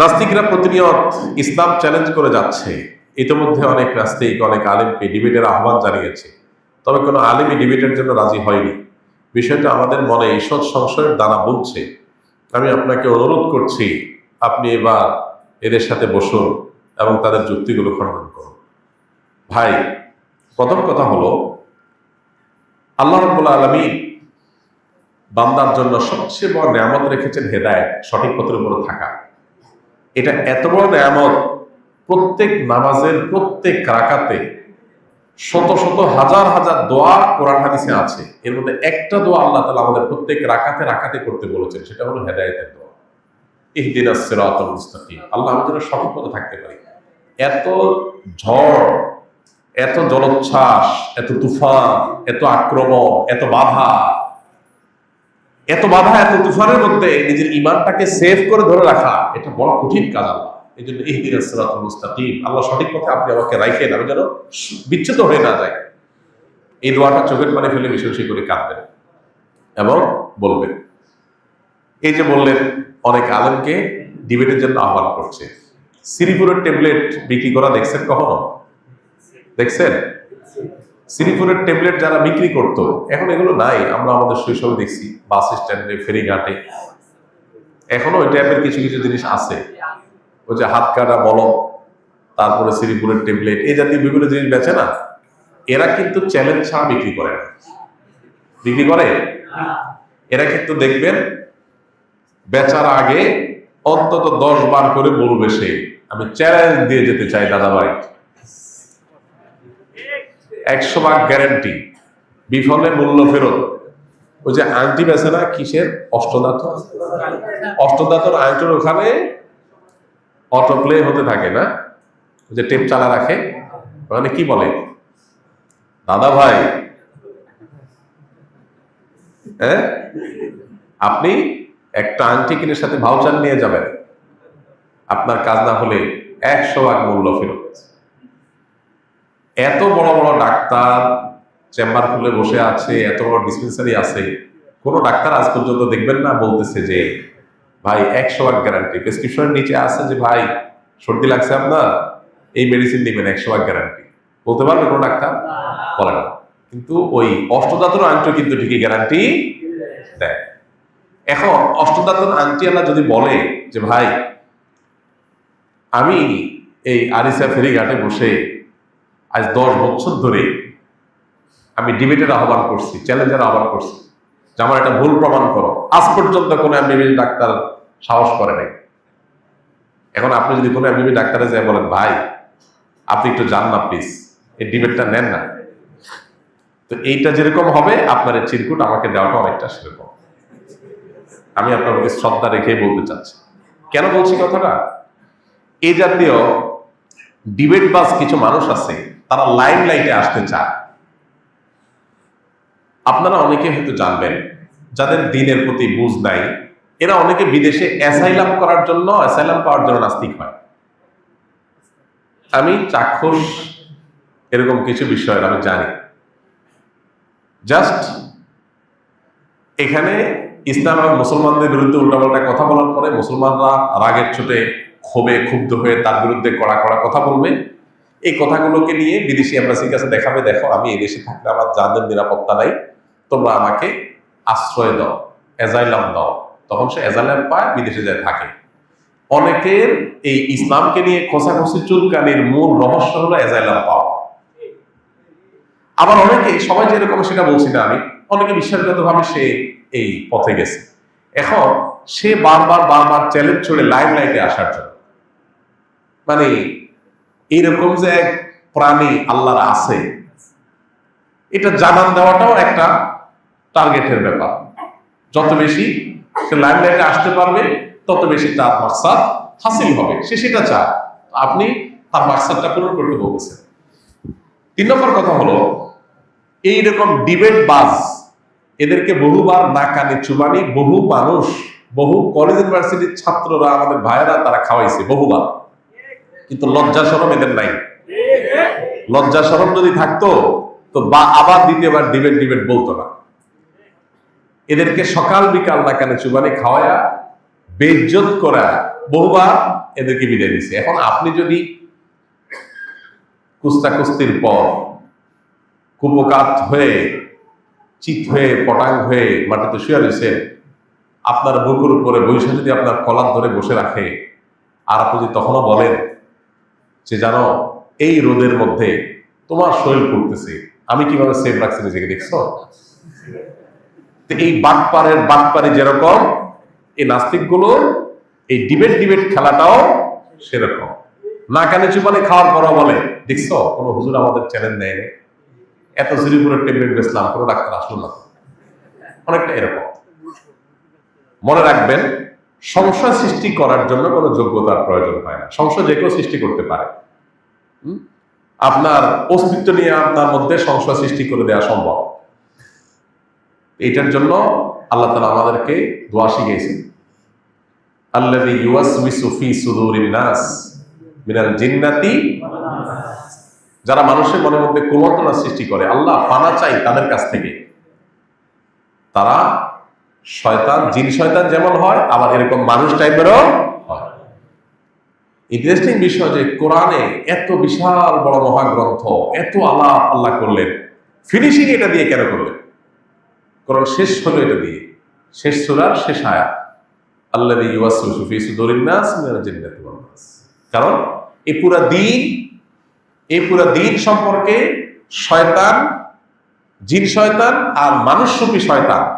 নাস্তিকরা প্রতিনিয়ত ইসলাম চ্যালেঞ্জ করে যাচ্ছে। ইতিমধ্যে অনেক নাস্তিক, অনেক আলিমকে ডিবেটের আহ্বান জানিয়েছে। তবে কোনো আলিমই ডিবেটের জন্য রাজি হয়নি। বিষয়টা আমাদের মনে ঈষৎ সংশয়ের দানা বুনছে। আমি আপনাকে অনুরোধ করছি, আপনি এবার এদের সাথে বসুন এবং তাদের যুক্তিগুলো খণ্ডন করুন। ভাই, প্রথম কথা হলো, আল্লাহ রব্বুল আলমী বান্দার জন্য সবচেয়ে বড় নিয়ামত রেখেছেন হেদায়ত, সঠিক পথের উপর থাকা। এটা এত বড় নিয়ামত, প্রত্যেক নামাজের প্রত্যেক রাকাতে শত শত হাজার হাজার দোয়া কোরআন হাদিসে আছে। এর মধ্যে একটা দোয়া আল্লাহ তালা আমাদের প্রত্যেক রাকাতে রাকাতে করতে বলেছেন, সেটা হলো হেদায়তের দোয়া। ইহদিন সিরাতুল মুস্তাকিম। আল্লাহ আমাদের সঠিক পথে থাকতে পারি। এত ঝড়, এত জলোচ্ছ্বাস, এত তুফান, এত আক্রমণ, এত বাধা এত বাধা, এত তুফানের মধ্যে নিজের ইমানটাকে সেভ করে ধরে রাখা, এটা বড় কঠিন কাজ এই জন্য ইহদিন সিরাতুল মুস্তাকিম। আল্লাহ সঠিক পথে আপনি আমাকে রাখেন আমি যেন বিচ্ছেদ হয়ে না যায় এই দোয়াটা চোখের পানি ফেলে মিশে করে কাঁদবেন এবং বলবেন। এই যে বললেন, অনেক আলেমকে ডিবেটের জন্য আহ্বান করছে। শ্রীপুরের ট্যাবলেট বিক্রি করা দেখছেন কখনো? দেখছেন? শ্রীপুরের ট্যাবলেট যারা বিক্রি করতো, এখন এগুলো নাই। আমরা আমাদের শৈশবে দেখছি, বাস স্ট্যান্ডে, ফেরিঘাটে। এখনও ওই টাইপের কিছু কিছু জিনিস আছে। ওই যে হাত কাটা বলম তারপরে শ্রীপুরের ট্যাবলেট, এই জাতীয় বিভিন্ন জিনিস বেচে না। এরা কিন্তু চ্যালেঞ্জ ছাড়া বিক্রি করে না। বিক্রি করে? এরা কিন্তু দেখবেন, বেচার আগে অন্তত দশ বার করে বলবে সে, আমি চ্যালেঞ্জ দিয়ে যেতে চাই দাদা ভাই একশো ভাগ গ্যারান্টি বিফলে মূল্য ফেরত। ওই যে আংটি বেছে না, কিসের? অষ্টদাত অষ্টদাতর আংটির ওখানে অটো প্লে হতে থাকে না। যে টেপ চালা রাখে। ওখানে কি বলে? দাদা ভাই। হ্যাঁ? আপনি একটা আংটি কিনের সাথে ভাউচার নিয়ে যাবেন। আপনার কাজ না হলে একশো ভাগ মূল্য ফেরত। এত বড় বড় ডাক্তার চেম্বার খুলে বসে আছে, এত বড় ডিসপেন্সারি আছে, কোন ডাক্তার আজ পর্যন্ত দেখবেন না বলতেছে যে, ভাই, একশো ভাগ গ্যারান্টি প্রেসক্রিপশনের নিচে আছে যে, ভাই, সর্দি লাগছে আপনার, এই মেডিসিন নেবেন, একশো ভাগ গ্যারান্টি বলতে পারবে কোনো ডাক্তার? বলে না। কিন্তু ওই অষ্টদাতর আংটি কিন্তু ঠিকই গ্যারান্টি দেয়। এখন অষ্টদাতন আংটি আল্লাহ যদি বলে যে, ভাই, আমি এই আরিসা ফেরিঘাটে বসে আজ দশ বছর ধরে আমি ডিবেটের আহ্বান করছি, চ্যালেঞ্জের আহ্বান করছি যে আমার একটা ভুল প্রমাণ করো। আজ পর্যন্ত কোনো এমবিবি ডাক্তার সাহস করে নাই। এখন আপনি যদি কোনো এমবিবি ডাক্তারে যায় বলেন, ভাই, আপনি একটু যান না প্লিজ, এই ডিবেটটা নেন না। তো এইটা যেরকম হবে, আপনার এই চিরকুট আমাকে দেওয়াটা অনেকটা সেরকম। আমি আপনার প্রতি শ্রদ্ধা রেখেই বলতে চাচ্ছি। কেন বলছি কথাটা? এই জাতীয় ডিবেট বাস কিছু মানুষ আছে তারা লাইম লাইটে আসতে চায়। আপনারা অনেকে হয়তো জানবেন, যাদের দিনের প্রতি বুঝ নাই, এরা অনেকে বিদেশে অ্যাসাইলাম করার জন্য অ্যাসাইলাম পাওয়ার জন্য নাস্তিক হয়। আমি চাক্ষুষ, এরকম কিছু বিষয়ের আমি জানি। জাস্ট এখানে ইসলাম এবং মুসলমানদের বিরুদ্ধে উল্টাপাল্টা কথা বলার পরে মুসলমানরা রাগের ছোটে ক্ষোভে ক্ষুব্ধ হয়ে তার বিরুদ্ধে কড়া কড়া কথা বলবে। এই কথাগুলোকে নিয়ে বিদেশি এম্বাসির কাছে দেখাবে, দেখো আমি এই দেশে থাকলে আমার যাদের নিরাপত্তা নাই, তোমরা আমাকে আশ্রয় দাও এজাইলাম দাও। তখন সে এজাইলাম পায়, বিদেশে যায় থাকে। অনেকের এই ইসলামকে নিয়ে খোসাখসি চুলকানির মূল রহস্য হলো এজাইলাম পাওয়া। আবার অনেকে, সবাই যেরকম সেটা বলছি না আমি, অনেকে বিশ্বাসগতভাবে সে এই পথে গেছে। এখন সে বারবার বারবার চ্যালেঞ্জ ছড়ে লাইভ লাইটে আসার জন্য। মানে এইরকম যে এক প্রাণী আল্লাহর আছে, এটা জানান দেওয়াটাও একটা টার্গেটের ব্যাপার। যত বেশি সে লাইভ লাইটে আসতে পারবে, তত বেশি তার মাকসাদ হাসিল হবে। সে সেটা চায়। আপনি তার মাকসাদটা পূরণ করতে বলতেছেন। তিন নম্বর কথা হলো, এইরকম ডিবেট বাজ এদেরকে বহুবার না কানে চুবানি, বহু মানুষ, বহু কলেজ ইউনিভার্সিটির ছাত্ররা আমাদের ভাইয়েরা তারা খাওয়াইছে, বহুবার। কিন্তু লজ্জা সরম এদের নাই। লজ্জা সরম যদি থাকতো, তো বা আবার দ্বিতীয়বার ডিবেট ডিবেট বলতো না। এদেরকে সকাল বিকাল না কানে চুবানি খাওয়ায়া, বেজ্জত করা বহুবার এদেরকে বিদায় দিছে। এখন আপনি যদি কুস্তা কুস্তির পর কুপকাত হয়ে, চিত হয়ে, পটাং হয়ে মাটিতে শুয়ে রয়েছেন, আপনার বুকুর উপরে বৈশা যদি আপনার কলার ধরে বসে রাখে, আর আপনি যদি তখনও বলেন যে জানো, এই রোদের মধ্যে তোমার শরীর পড়তেছে আমি কীভাবে সেফ রাখছি নিজেকে, দেখছ? এই বাটপারের বাটপারে যেরকম এই নাস্তিকগুলো, এই ডিবেট ডিবেট খেলাটাও সেরকম। না কানে চুপানে খাওয়ার পরও বলে, দেখছ? কোনো হুজুর আমাদের চ্যানেল নেয় নাই। এত সিরিপুরের ট্যাবলেট বেসলাম, কোনো ডাক্তার আসলো না। অনেকটা এরকম। মনে রাখবেন সংশয় সৃষ্টি করার জন্য কোনো যোগ্যতার প্রয়োজন হয় না। সংশয় যে কেউ সৃষ্টি করতে পারে? আপনার অস্তিত্ব নিয়ে আপনার মধ্যে সংশয় সৃষ্টি করে দেওয়া সম্ভব। এটার জন্য আল্লাহ তালা আমাদেরকে দোয়া শিখিয়েছেন। আল্লাযী ইউওয়াসউইসু ফি সুদুরিন নাস মিনাল জিন্নাতি যারা মানুষের মনের মধ্যে কুমন্ত্রণা সৃষ্টি করে, আল্লাহ পানা চাই তাদের কাছ থেকে। তারা শয়তান, জিন শয়তান যেমন হয়, আবার এরকম মানুষ টাইপেরও হয়। ইন্টারেস্টিং বিষয় যে কোরআনে এত বিশাল বড় মহাগ্রন্থ, এত আলাপ আল্লাহ করলেন। ফিনিশিং এটা দিয়ে কেন করলেন? কোরআন শেষ হলো এটা দিয়ে। শেষ সুরার শেষ আয়া আল্লাহ কারণ এই পুরা দিন এই পুরা দিন সম্পর্কে শয়তান, জিন শয়তান আর মানুষ মানুষরূপী শয়তান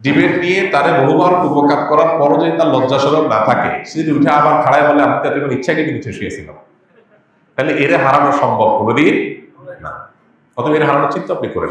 ডিবেট নিয়ে তারে বহুবার উপকার করার পরও যদি তার লজ্জাস্বরূপ না থাকে, সে যদি উঠে আবার খাড়ায় বলে, আমি তাতে কোনো ইচ্ছাকে কিন্তু শুয়েছিলাম। তাহলে এরে হারানো সম্ভব কোনোদিন না। অথবা এর হারানোর চিন্তা আপনি করে